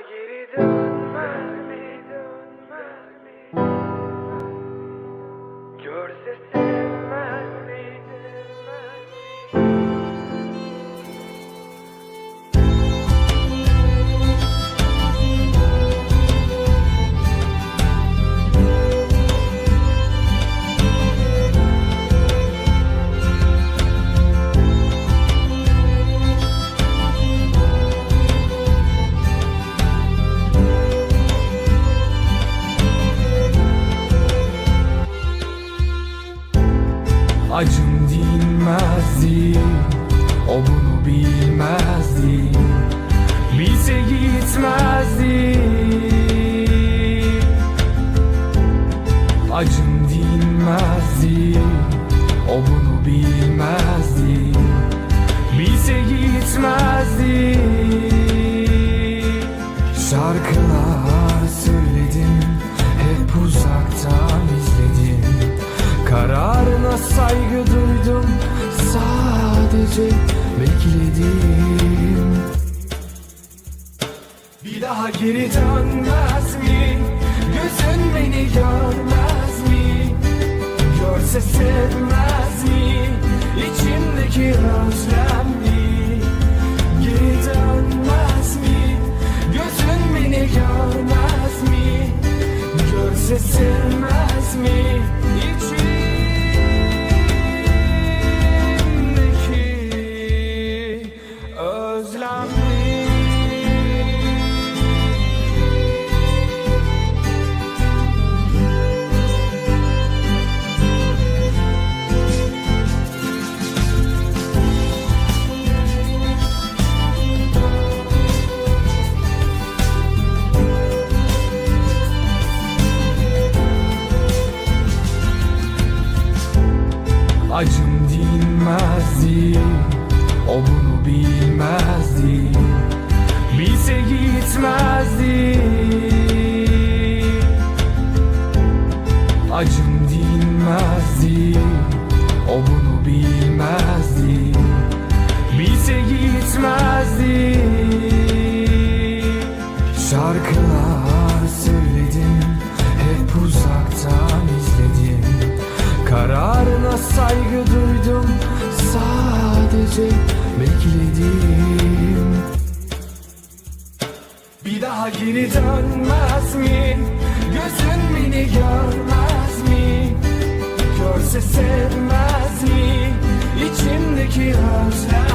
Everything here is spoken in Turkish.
geri? Dönmez Acım dinmezdi O bunu bilmezdi. Bilse gitmezdi. Acım dinmezdi O bunu bilmezdi. Bilse gitmezdi saygı duydum Sadece bekledim Bir daha geri dönmez mi? Gözün beni görmez mi? Görse sevmez mi? İçimdeki özlem mi? Geri dönmez mi? Gözün beni görmez mi? Görse sevmez mi? Bunu bilmezdi Bilse gitmezdi. Acım dinmezdi O bunu bilmezdi Bilse gitmezdi. Şarkılar söyledim Hep uzaktan izledim. Kararına saygı Daha geri dönmez mi? Gözün beni görmez mi? Görse sevmez mi? İçimdeki özlem